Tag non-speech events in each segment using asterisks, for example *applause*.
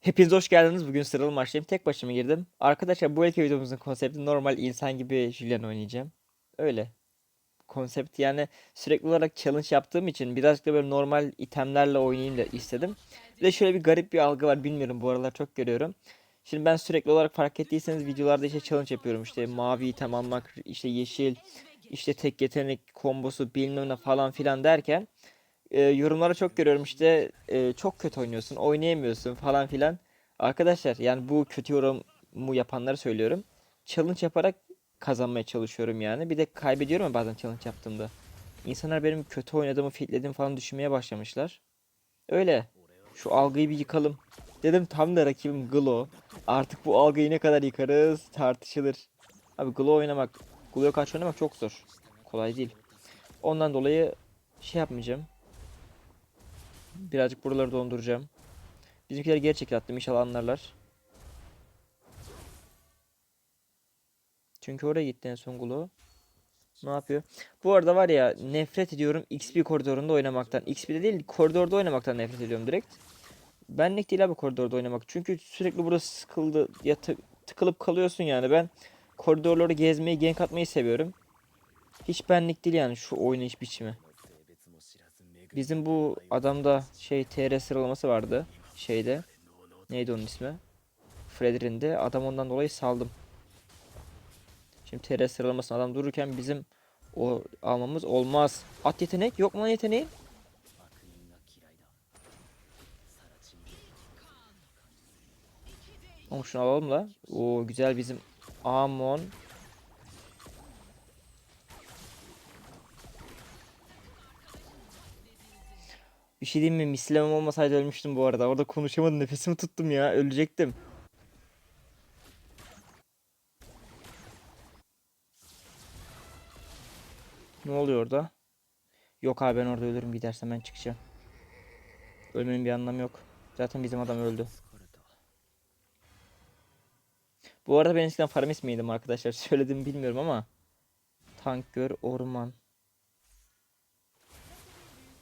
Hepiniz hoş geldiniz. Bugün sıralı maçtayım. Tek başıma girdim. Arkadaşlar bu ilk videomuzun konsepti normal insan gibi Julian oynayacağım. Öyle. Konsept yani sürekli olarak challenge yaptığım için birazcık da böyle normal itemlerle oynayayım da istedim. Bir de şöyle bir garip bir algı var bilmiyorum bu aralar çok görüyorum. Şimdi ben sürekli olarak fark ettiyseniz videolarda işte challenge yapıyorum işte mavi item almak işte yeşil işte tek yetenek kombosu bilmem ne falan filan derken e, yorumlara çok görüyorum işte e, çok kötü oynuyorsun, oynayamıyorsun falan filan. Arkadaşlar yani bu kötü yorumu yapanları söylüyorum. Challenge yaparak kazanmaya çalışıyorum yani. Bir de kaybediyorum ya bazen challenge yaptığımda. İnsanlar benim kötü oynadığımı, fitlediğimi falan düşünmeye başlamışlar. Öyle. Şu algıyı bir yıkalım. Dedim tam da rakibim Glo. Artık bu algıyı ne kadar yıkarız tartışılır. Abi Glo oynamak, Glo'ya karşı oynamak çok zor. Kolay değil. Ondan dolayı şey yapmayacağım. Birazcık buraları donduracağım. Bizimkileri geri çekil attım inşallah anlarlar. Çünkü oraya gitti en son Gulu. Ne yapıyor? Bu arada var ya nefret ediyorum XP koridorunda oynamaktan. XP'de değil koridorda oynamaktan nefret ediyorum direkt. Benlik değil abi koridorda oynamak. Çünkü sürekli burası sıkıldı ya tık- tıkılıp kalıyorsun yani. Ben koridorları gezmeyi, gank atmayı seviyorum. Hiç benlik değil yani şu oynayış biçimi. Bizim bu adamda şey TR sıralaması vardı şeyde. Neydi onun ismi? Fredrin'de. Adam ondan dolayı saldım. Şimdi TR sıralamasında adam dururken bizim o almamız olmaz. At yetenek yok mu lan yeteneği? Oğlum şunu alalım da. Oo güzel bizim Amon. Bir şey diyeyim mi? Mislemem olmasaydı ölmüştüm bu arada. Orada konuşamadım. Nefesimi tuttum ya. Ölecektim. Ne oluyor orada? Yok abi ben orada ölürüm gidersem ben çıkacağım. Ölmenin bir anlamı yok. Zaten bizim adam öldü. Bu arada ben eskiden Faramis miydim arkadaşlar? *laughs* Söyledim bilmiyorum ama. Tank orman.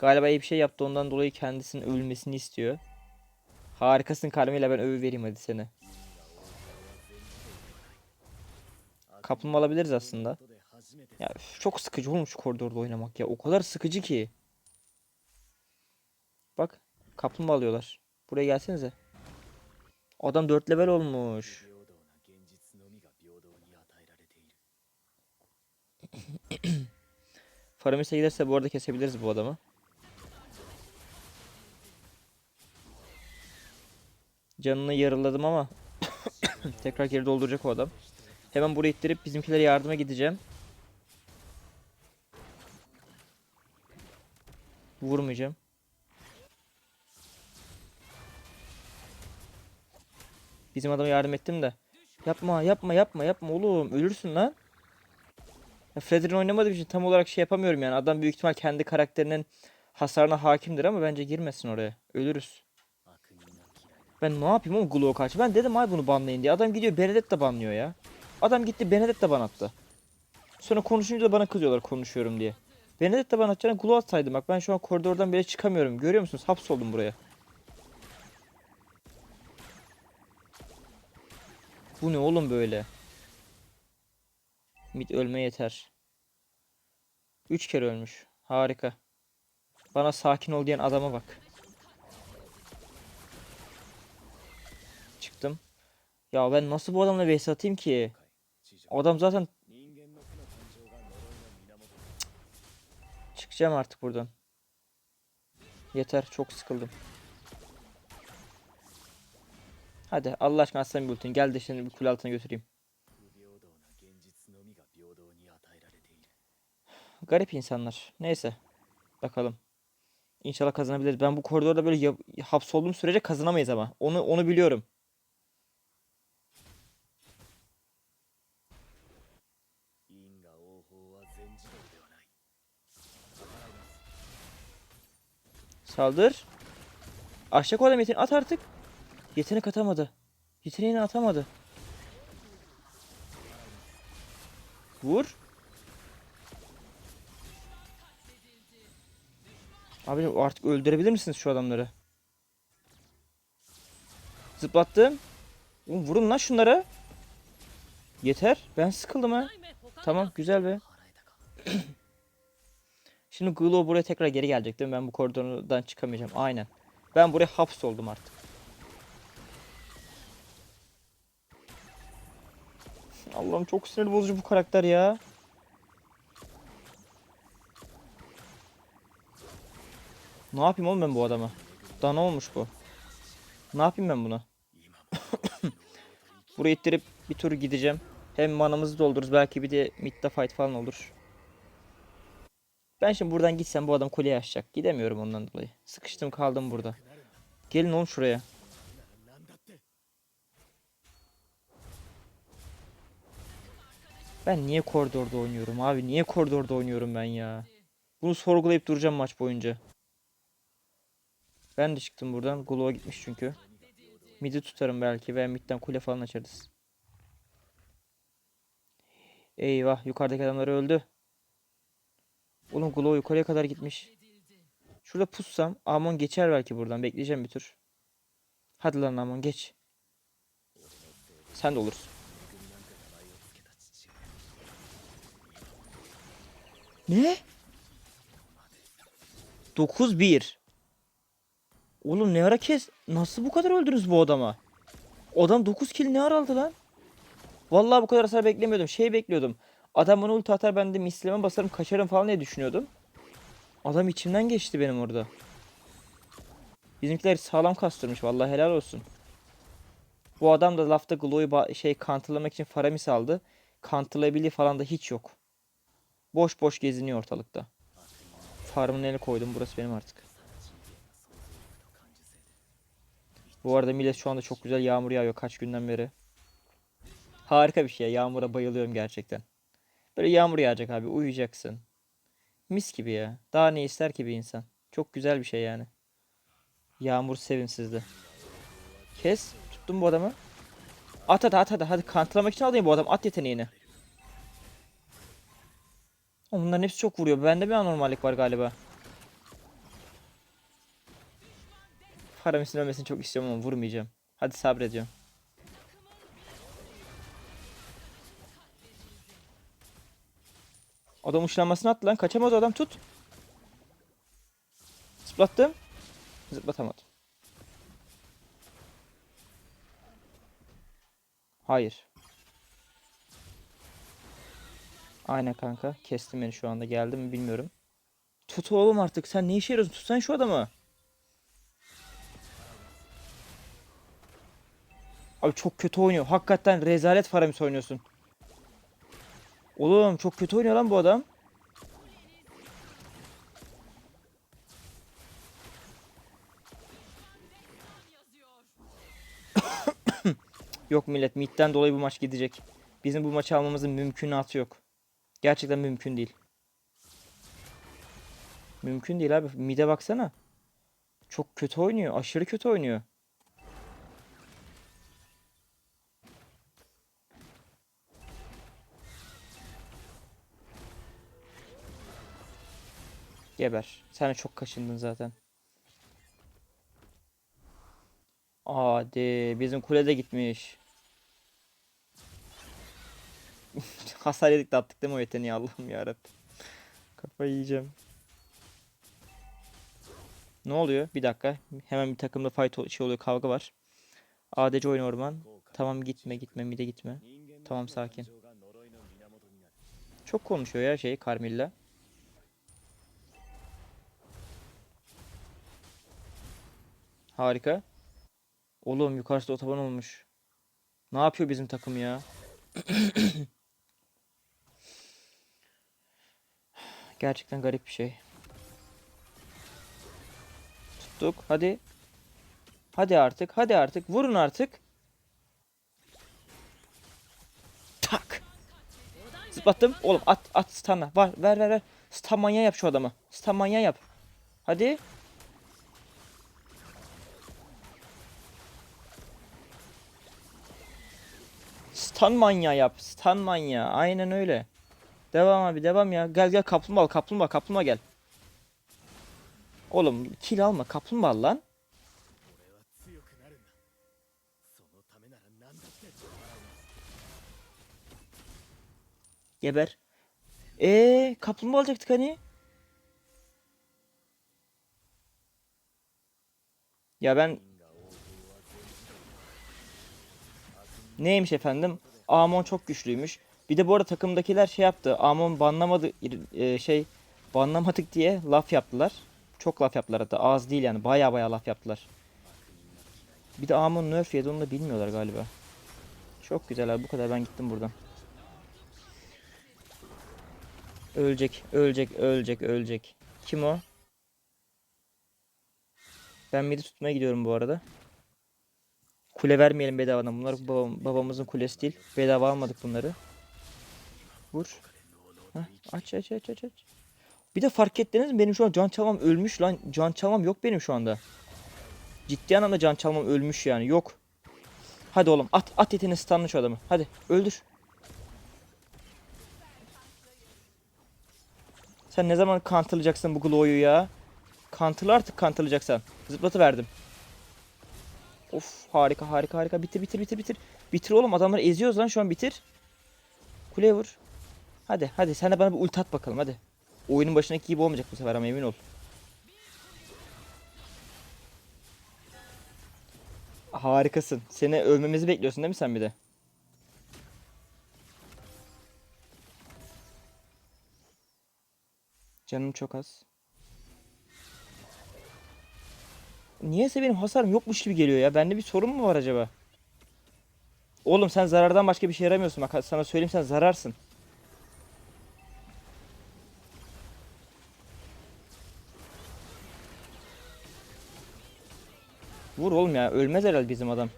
Galiba iyi bir şey yaptı ondan dolayı kendisinin ölmesini istiyor. Harikasın Carmela ben övü vereyim hadi seni. Kaplumbağa alabiliriz aslında. Ya çok sıkıcı oğlum şu koridorda oynamak ya. O kadar sıkıcı ki. Bak kaplumbağa alıyorlar. Buraya gelsenize. Adam 4 level olmuş. *coughs* Faramis'e giderse bu arada kesebiliriz bu adamı. Canını yarıladım ama *coughs* tekrar geri dolduracak o adam. Hemen buraya ittirip bizimkilere yardıma gideceğim. Vurmayacağım. Bizim adama yardım ettim de. Yapma yapma yapma yapma oğlum ölürsün lan. Fredrin oynamadığım için tam olarak şey yapamıyorum yani. Adam büyük ihtimal kendi karakterinin hasarına hakimdir ama bence girmesin oraya. Ölürüz. Ben ne yapayım oğlum Glow karşı? Ben dedim ay bunu banlayın diye. Adam gidiyor Benedetta banlıyor ya. Adam gitti Benedetta ban attı. Sonra konuşunca da bana kızıyorlar konuşuyorum diye. Benedetta ban atacağına Glow atsaydım bak ben şu an koridordan bile çıkamıyorum. Görüyor musunuz? Hapsoldum buraya. Bu ne oğlum böyle? Mid ölme yeter. Üç kere ölmüş. Harika. Bana sakin ol diyen adama bak. Çıktım. Ya ben nasıl bu adamla vs atayım ki? Adam zaten çıkacağım artık buradan. Yeter çok sıkıldım. Hadi Allah aşkına aslan bir ultin. Gel de seni bir kule altına götüreyim. Garip insanlar. Neyse. Bakalım. İnşallah kazanabiliriz. Ben bu koridorda böyle hapsolduğum sürece kazanamayız ama. Onu onu biliyorum. Saldır. Aşağı adam yeteneği at artık. Yetenek atamadı. Yeteneğini atamadı. Vur. Abi artık öldürebilir misiniz şu adamları? Zıplattım. Oğlum vurun lan şunlara. Yeter. Ben sıkıldım ha. Tamam güzel be. *clears throat* Şimdi Glow buraya tekrar geri gelecek değil mi? Ben bu koridordan çıkamayacağım. Aynen. Ben buraya hapsoldum artık. Allah'ım çok sinir bozucu bu karakter ya. Ne yapayım oğlum ben bu adama? Daha ne olmuş bu? Ne yapayım ben buna? *coughs* Burayı ittirip bir tur gideceğim. Hem manamızı doldururuz belki bir de midde fight falan olur. Ben şimdi buradan gitsem bu adam kuleye açacak. Gidemiyorum ondan dolayı. Sıkıştım kaldım burada. Gelin oğlum şuraya. Ben niye koridorda oynuyorum abi? Niye koridorda oynuyorum ben ya? Bunu sorgulayıp duracağım maç boyunca. Ben de çıktım buradan. Glo'a gitmiş çünkü. Mid'i tutarım belki veya midden kule falan açarız. Eyvah yukarıdaki adamlar öldü. Oğlum Glow yukarıya kadar gitmiş. Şurada pussam Amon geçer belki buradan. Bekleyeceğim bir tur. Hadi lan Amon geç. Sen de olursun. Ne? 9-1. Oğlum ne ara kes? Nasıl bu kadar öldünüz bu adama? Adam 9 kill ne ara aldı lan? Vallahi bu kadar hasar beklemiyordum. Şey bekliyordum. Adam bana ulti atar ben de misleme basarım kaçarım falan diye düşünüyordum. Adam içimden geçti benim orada. Bizimkiler sağlam kastırmış vallahi helal olsun. Bu adam da lafta Glow'u şey kantırlamak için Faramis aldı. Kantırlayabiliği falan da hiç yok. Boş boş geziniyor ortalıkta. Farmın eline koydum burası benim artık. Bu arada millet şu anda çok güzel yağmur yağıyor kaç günden beri. Harika bir şey. Yağmura bayılıyorum gerçekten. Böyle yağmur yağacak abi. Uyuyacaksın. Mis gibi ya. Daha ne ister ki bir insan. Çok güzel bir şey yani. Yağmur sevin sizde. Kes. Tuttum bu adamı. At hadi at hadi. Hadi kanıtlamak için alayım bu adam. At yeteneğini. Oğlum Bunların hepsi çok vuruyor. Bende bir anormallik var galiba. Paramis'in ölmesini çok istiyorum ama vurmayacağım. Hadi sabrediyorum. Adam uçlanmasını attı lan. Kaçamaz adam tut. Zıplattım. Zıplatamadım. Hayır. Aynen kanka. Kestim beni şu anda. Geldi mi bilmiyorum. Tut oğlum artık. Sen ne işe yarıyorsun? Tutsan şu adamı. Abi çok kötü oynuyor. Hakikaten rezalet Faramis oynuyorsun. Oğlum çok kötü oynuyor lan bu adam. *coughs* Yok millet midden dolayı bu maç gidecek. Bizim bu maçı almamızın mümkünatı yok. Gerçekten mümkün değil. Mümkün değil abi. Mide baksana. Çok kötü oynuyor. Aşırı kötü oynuyor. Geber. Sen çok kaşındın zaten. Hadi bizim kule de gitmiş. *laughs* Hasar yedik de attık değil mi o yeteneği Allah'ım yarabbim. Kafayı yiyeceğim. Ne oluyor? Bir dakika. Hemen bir takımda fight şey oluyor kavga var. ADC oyun orman. Tamam gitme gitme mide gitme. Tamam sakin. Çok konuşuyor ya şey Carmilla. Harika. Oğlum yukarısı otoban olmuş. Ne yapıyor bizim takım ya? *clears throat* Gerçekten garip bir şey. Tuttuk. Hadi. Hadi artık. Hadi artık. Vurun artık. Tak. Zıplattım. Oğlum at at stunla. Var ver ver ver. Stun manyağı yap şu adamı. Stun manyağı yap. Hadi. Stun manyağı yap. Stun manyağı. Aynen öyle. Devam abi devam ya. Gel gel kaplumbağa kaplumbağa kaplumbağa gel. Oğlum kill alma kaplumbağa lan. Geber. Ee, kaplumbağa alacaktık hani. Ya ben Neymiş efendim? Amon çok güçlüymüş. Bir de bu arada takımdakiler şey yaptı. Amon banlamadı e, şey banlamadık diye laf yaptılar. Çok laf yaptılar hatta. Az değil yani. Baya baya laf yaptılar. Bir de Amon nerf yedi onu da bilmiyorlar galiba. Çok güzel abi bu kadar ben gittim buradan. Ölecek, ölecek, ölecek, ölecek. Kim o? Ben midi tutmaya gidiyorum bu arada. Kule vermeyelim bedavadan. Bunlar babam, babamızın kulesi değil. Bedava almadık bunları. Vur. Heh, aç aç aç aç aç. Bir de fark ettiniz mi? Benim şu an can çalmam ölmüş lan. Can çalmam yok benim şu anda. Ciddi anlamda can çalmam ölmüş yani. Yok. Hadi oğlum at at etini stunlı şu adamı. Hadi öldür. Sen ne zaman kantılacaksın bu Glow'yu ya? Kantıla artık kantılayacaksan. Zıplatı verdim. Of harika harika harika. Bitir bitir bitir bitir. Bitir oğlum adamları eziyoruz lan şu an bitir. Kuleye vur. Hadi hadi sen de bana bir ulti at bakalım hadi. Oyunun başındaki gibi olmayacak bu sefer ama emin ol. Harikasın. Seni ölmemizi bekliyorsun değil mi sen bir de? Canım çok az. Niyeyse benim hasarım yokmuş gibi geliyor ya. Bende bir sorun mu var acaba? Oğlum sen zarardan başka bir şey yaramıyorsun. Bak sana söyleyeyim sen zararsın. Vur oğlum ya. Ölmez herhalde bizim adam.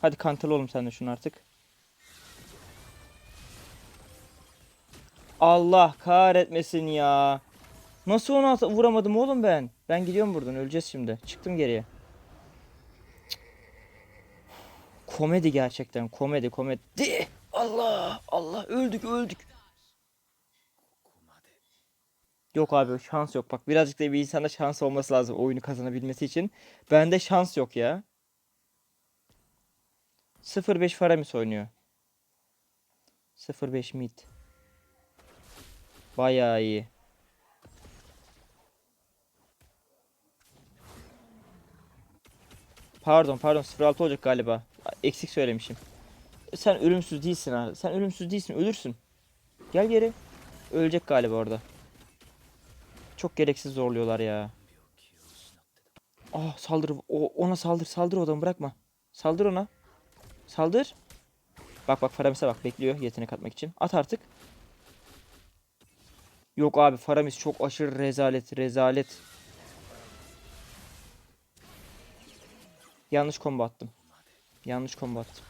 Hadi kantılı oğlum sen de şunu artık. Allah kahretmesin ya. Nasıl onu vuramadım oğlum ben? Ben gidiyorum buradan. Öleceğiz şimdi. Çıktım geriye. Komedi gerçekten. Komedi komedi. Allah Allah öldük öldük. Yok abi şans yok. Bak birazcık da bir insanda şans olması lazım oyunu kazanabilmesi için. Bende şans yok ya. 0-5 Faramis oynuyor. 0-5 mid. Bayağı iyi. Pardon pardon 06 olacak galiba. Eksik söylemişim. Sen ölümsüz değilsin ha. Sen ölümsüz değilsin ölürsün. Gel geri. Ölecek galiba orada. Çok gereksiz zorluyorlar ya. Ah saldır. O, ona saldır. Saldır o adamı bırakma. Saldır ona. Saldır. Bak bak Faramis'e bak bekliyor yetenek atmak için. At artık. Yok abi Faramis çok aşırı rezalet rezalet. Yanlış combo attım. Yanlış combo attım.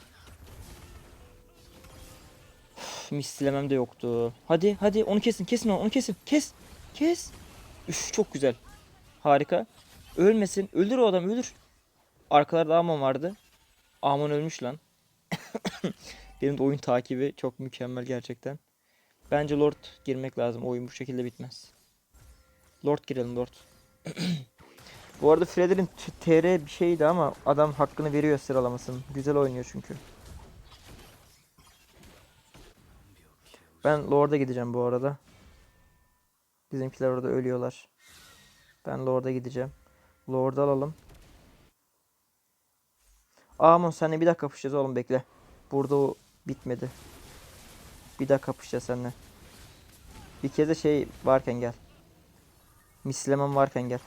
Mislemem de yoktu. Hadi hadi onu kesin kesin onu, onu kesin. Kes. Kes. Üf çok güzel. Harika. Ölmesin. Öldür o adam öldür. Arkalarda Amon vardı. Amon ölmüş lan. *coughs* Benim de oyun takibi çok mükemmel gerçekten. Bence Lord girmek lazım. Oyun bu şekilde bitmez. Lord girelim Lord. *coughs* bu arada Fred'in TR bir şeydi ama adam hakkını veriyor sıralamasının. Güzel oynuyor çünkü. Ben Lord'a gideceğim bu arada. Bizimkiler orada ölüyorlar. Ben Lord'a gideceğim. Lord'u alalım. Amon senle bir dakika kapışacağız oğlum bekle. Burada o bitmedi. Bir daha kapışacağız seninle. Bir kez de şey varken gel. Mislemem varken gel.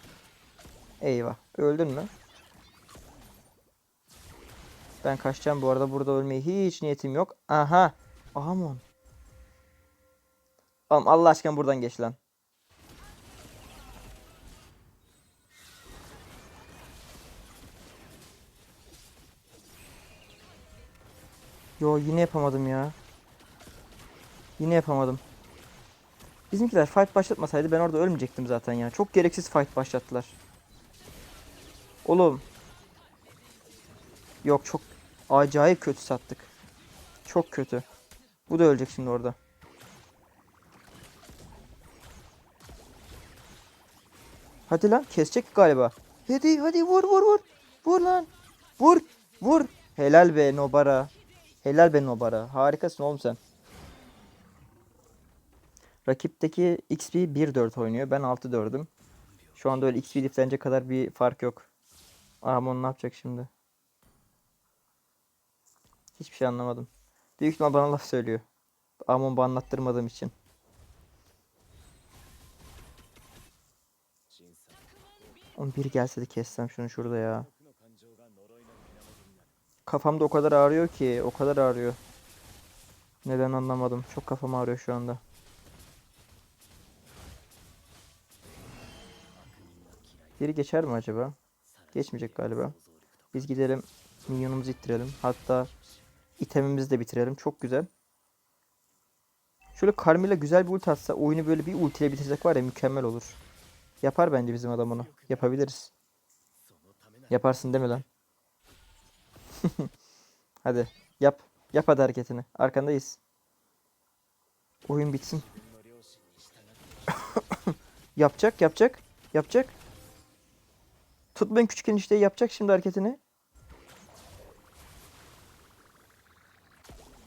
Eyvah. Öldün mü? Ben kaçacağım bu arada. Burada ölmeye hiç niyetim yok. Aha. Amon. Oğlum Allah aşkına buradan geç lan. Yo yine yapamadım ya. Yine yapamadım. Bizimkiler fight başlatmasaydı ben orada ölmeyecektim zaten ya. Çok gereksiz fight başlattılar. Oğlum. Yok çok acayip kötü sattık. Çok kötü. Bu da ölecek şimdi orada. Hadi lan kesecek galiba. Hadi hadi vur vur vur. Vur lan. Vur. Vur. Helal be Nobara. Helal be Nobara. Harikasın oğlum sen. Rakipteki XP 1-4 oynuyor. Ben 6-4'üm. Şu anda öyle XP diference kadar bir fark yok. Amon ne yapacak şimdi? Hiçbir şey anlamadım. Büyük ihtimal bana laf söylüyor. Amon anlattırmadığım için. On bir gelse de kessem şunu şurada ya. Kafamda o kadar ağrıyor ki, o kadar ağrıyor. Neden anlamadım. Çok kafam ağrıyor şu anda. Biri geçer mi acaba? Geçmeyecek galiba. Biz gidelim minyonumuzu ittirelim. Hatta itemimizi de bitirelim. Çok güzel. Şöyle Carmilla güzel bir ulti atsa oyunu böyle bir ultiyle bitirsek var ya mükemmel olur. Yapar bence bizim adam onu. Yapabiliriz. Yaparsın deme lan. *laughs* hadi yap. Yap hadi hareketini. Arkandayız. Oyun bitsin. *laughs* yapacak yapacak. Yapacak. Tutmayın küçük enişteyi yapacak şimdi hareketini.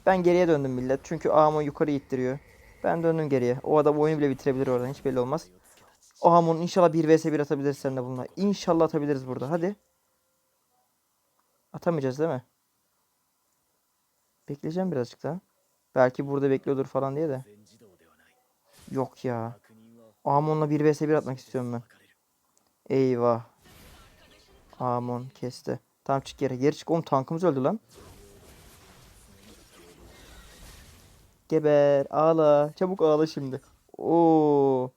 Ben geriye döndüm millet. Çünkü Amon yukarı ittiriyor. Ben döndüm geriye. O adam oyunu bile bitirebilir oradan. Hiç belli olmaz. Amon inşallah 1 vs 1 atabiliriz seninle bununla. İnşallah atabiliriz burada. Hadi. Atamayacağız değil mi? Bekleyeceğim birazcık daha. Belki burada bekliyordur falan diye de. Yok ya. Amon'la 1 vs 1 atmak istiyorum ben. Eyvah. Amon kesti. Tamam çık geri. Geri çık. Oğlum tankımız öldü lan. Geber. Ağla. Çabuk ağla şimdi. Oo.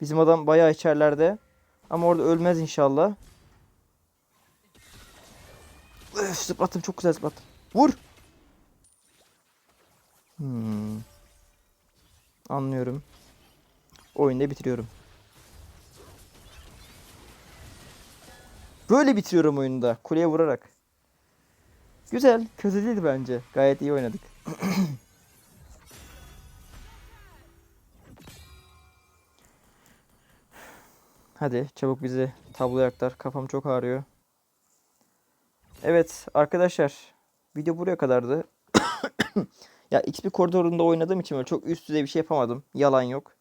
Bizim adam bayağı içerlerde. Ama orada ölmez inşallah. Öf, zıplattım çok güzel zıplattım. Vur. Hmm. Anlıyorum. Oyunda bitiriyorum. Böyle bitiriyorum oyunda. Kuleye vurarak. Güzel. Kötü değildi bence. Gayet iyi oynadık. *clears throat* Hadi çabuk bizi tabloya aktar. Kafam çok ağrıyor. Evet arkadaşlar. Video buraya kadardı. *clears throat* ya XP koridorunda oynadığım için böyle çok üst düzey bir şey yapamadım. Yalan yok.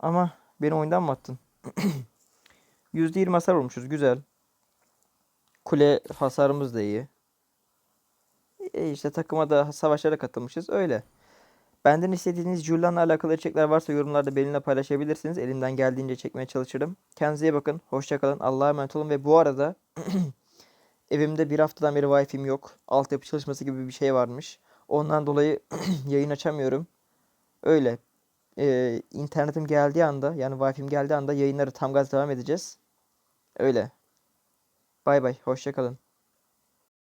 Ama beni oyundan mı attın? *clears throat* %20 hasar vurmuşuz. Güzel. Kule hasarımız da iyi. E işte takıma da savaşlara katılmışız. Öyle. Benden istediğiniz Julian'la alakalı içerikler varsa yorumlarda benimle paylaşabilirsiniz. Elimden geldiğince çekmeye çalışırım. Kendinize iyi bakın. Hoşçakalın. Allah'a emanet olun. Ve bu arada *clears throat* evimde bir haftadan beri Wi-Fi'm yok. Altyapı çalışması gibi bir şey varmış. Ondan dolayı *clears throat* yayın açamıyorum. Öyle. Ee, internetim geldiği anda yani Wi-Fi'm geldiği anda yayınları tam gaz devam edeceğiz. Öyle. Bay bay. Hoşçakalın.